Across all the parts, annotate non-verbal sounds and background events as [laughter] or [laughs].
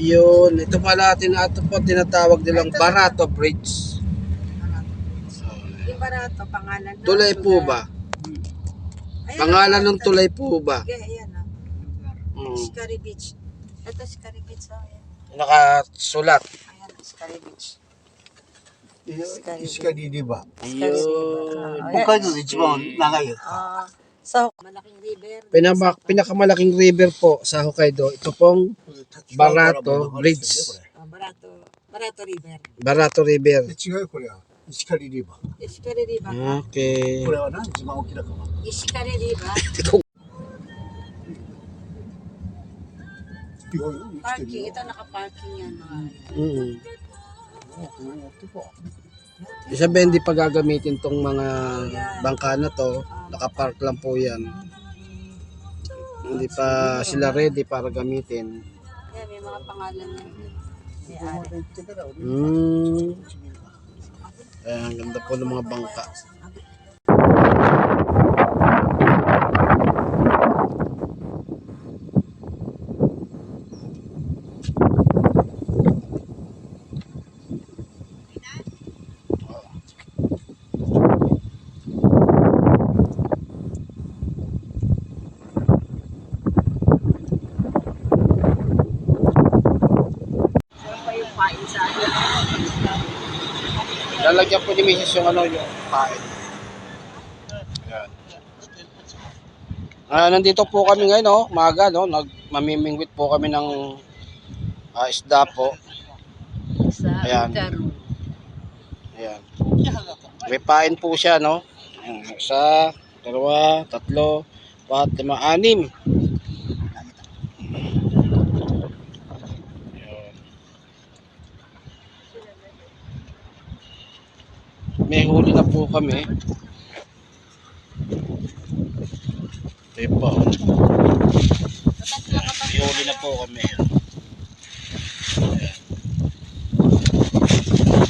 Yun, ito pala atin ato po tinatawag nilang Barato Bridge. Yung Barato, pangalan ng Tulay po ba? Ayan, pangalan ng tulay po ba? Okay, ayan oh. mm. o. Beach. Ito Scary Beach o. Oh, Nakasulat. Ayan, Scary Beach. Scary Beach. Scary Beach. Scary Beach. Scary Beach. Scary Beach. Scary Beach. Scary Beach. Scary Beach. Scary Beach. Scary Beach. Scary Beach. Scary Beach. Scary Beach. Scary Beach so, malaking river. Pinama, pinakamalaking river po sa Hokkaido. Ito pong Barato Bridge. Ah, barato. Barato River. Barato River. 違うよ、これは。石狩リバ Iskari River. Okay. ー。これは何一番大きな川 Iskari River. いやいや生きて Parking. るよ [laughs] Ito, naka-parking yan. Mga. Mm. こ Isa ba hindi pa gagamitin tong mga bangka na to? Nakapark lang po yan. Hindi pa sila ready para gamitin. Yeah, may mga pangalan na. Hmm. Ayan, ganda po ng mga bangka. Lalagyan po ni Mrs. yung ano yung pain. Ayan. Ah, nandito po kami ngayon, no? Maga, no? Nag mamimingwit po kami ng ah, isda po. Ayan. Ayan. May pain po siya, no? Ayan, Isa, dalawa, tatlo, apat, lima, anim. May huli na po kami. Ito po. May huli na po kami.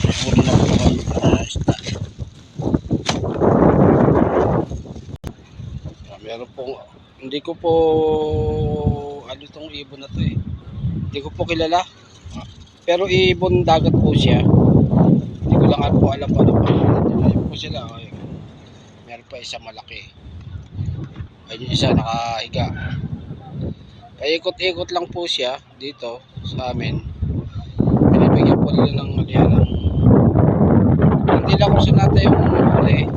May huli na po kami. Ah, hindi ko po, ano itong ibon na to eh. Hindi ko po kilala. Ah, Pero ibon dagat po siya. Lang po alam pangalan nila. Ayun po sila. Ayun. Meron pa isa malaki. Ayun isa nakahiga. Paikot-ikot lang po siya dito sa amin. Pinibigyan po nila ng ano yan, hindi lang kung sinata yung huli.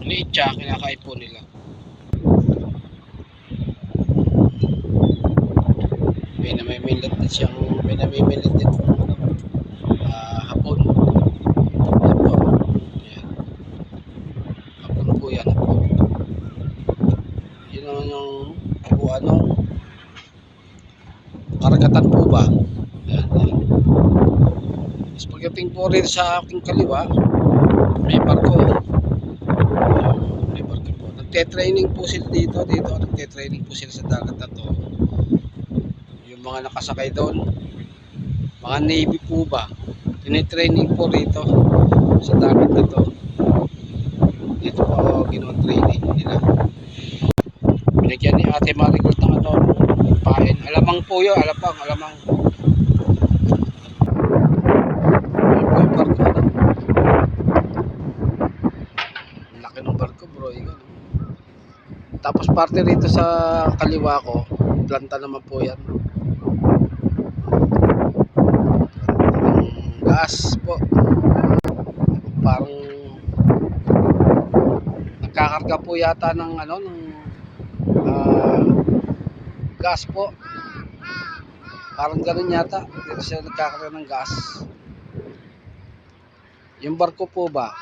Liit siya, kinakain po nila. May namimilit din siyang, may namimilit din po ano, ah, hapon. Yan po. Yan. Hapon po yan, hapon. Yun naman yung po ano, karagatan po ba? Yan, yan. Tapos pagdating po rin sa aking kaliwa, may barko. Ayan, May barko po. Nagte-training po sila dito, dito. Nagte-training po sila sa dagat na to. Yung mga nakasakay doon, mga Navy po ba? Tinitraining po rito sa dagat na to. Dito po ginawa training nila. Binigyan ni Ate Marigold ng ano, pain. Alamang po yun, alamang, alamang. Ano? Laki ng barko bro, yun. Tapos parte rito sa kaliwa ko, planta naman po yan. Gas po. Parang nagkakarga po yata ng ano, ng gas po. Parang ganun yata. Dito sila nagkakarga ng gas. Yung barko po ba,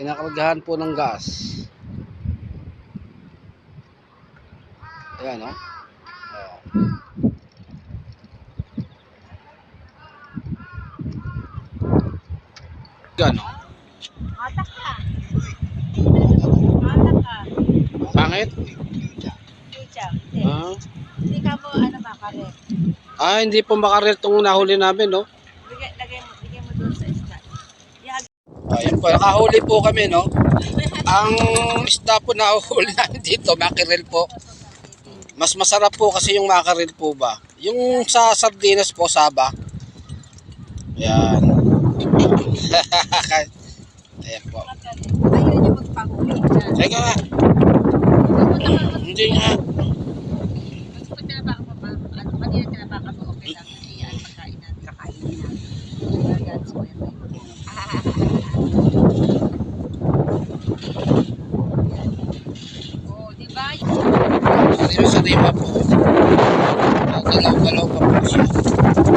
kinakargahan po ng gas. Ayan, no? Oh. Gano? Matak ka. Matak ka. Pangit? Hindi. Ah, Hindi ka mo, ano ba, karet. ah hindi po makarel tong nahuli namin, no? Bigay, lagay mo, bigay mo doon sa isda. Yan. Ayun po, nakahuli po kami, no? Ang isda po na huli [laughs] namin dito, makarel po. Mas masarap po kasi yung makarel po ba? Yung sa sardinas po, saba. Yan. [laughs] Ayan po. Ayaw niya magpahuli. Teka nga. Hindi nga. Kasi pag tinabakan mo pa, ano, kanina tinabakan mo, okay lang. Kasi yan, pagkain natin, kakainin natin. Kaya that's why I'm like, Oh, di ba? Kanina sa riba po. Galaw-galaw pa po siya.